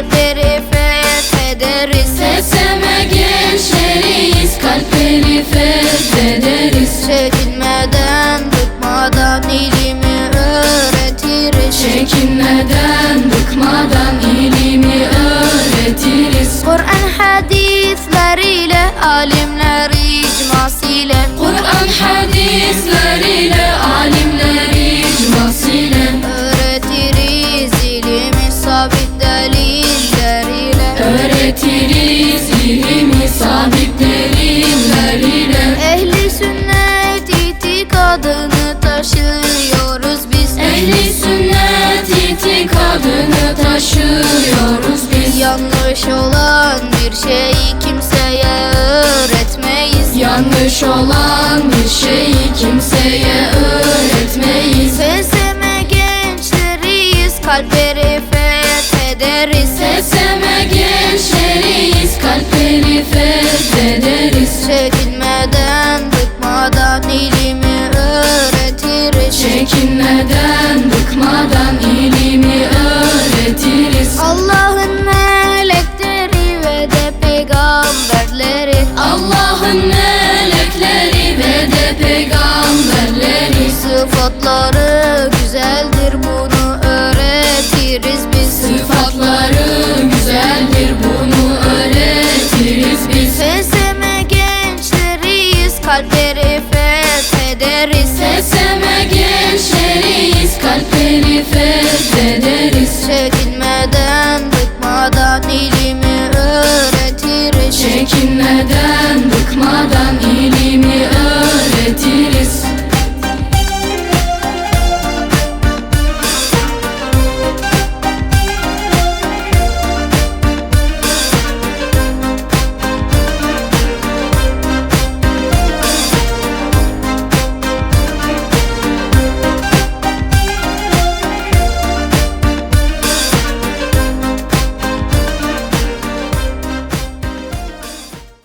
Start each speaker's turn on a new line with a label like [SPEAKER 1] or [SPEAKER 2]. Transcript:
[SPEAKER 1] kalpleri fethederiz.
[SPEAKER 2] TSM gençleriyiz Kalpleri fethederiz.
[SPEAKER 1] Çekinmeden, bıkmadan ilimi öğretiriz.
[SPEAKER 2] Çekinmeden, bıkmadan ilimi öğretiriz.
[SPEAKER 1] Kur'an hadisleriyle, alimler icmasıyla.
[SPEAKER 2] Kur'an hadisleriyle,
[SPEAKER 1] itikadını taşıyoruz biz.
[SPEAKER 2] Ehli sünnet itikadını taşıyoruz biz.
[SPEAKER 1] Yanlış olan bir şeyi kimseye öğretmeyiz.
[SPEAKER 2] Yanlış olan bir şeyi kimseye öğretmeyiz.
[SPEAKER 1] TSM gençleriyiz kalpleri fethederiz.
[SPEAKER 2] TSM gençleriyiz
[SPEAKER 1] Allah'ın melekleri ve de Sıfatları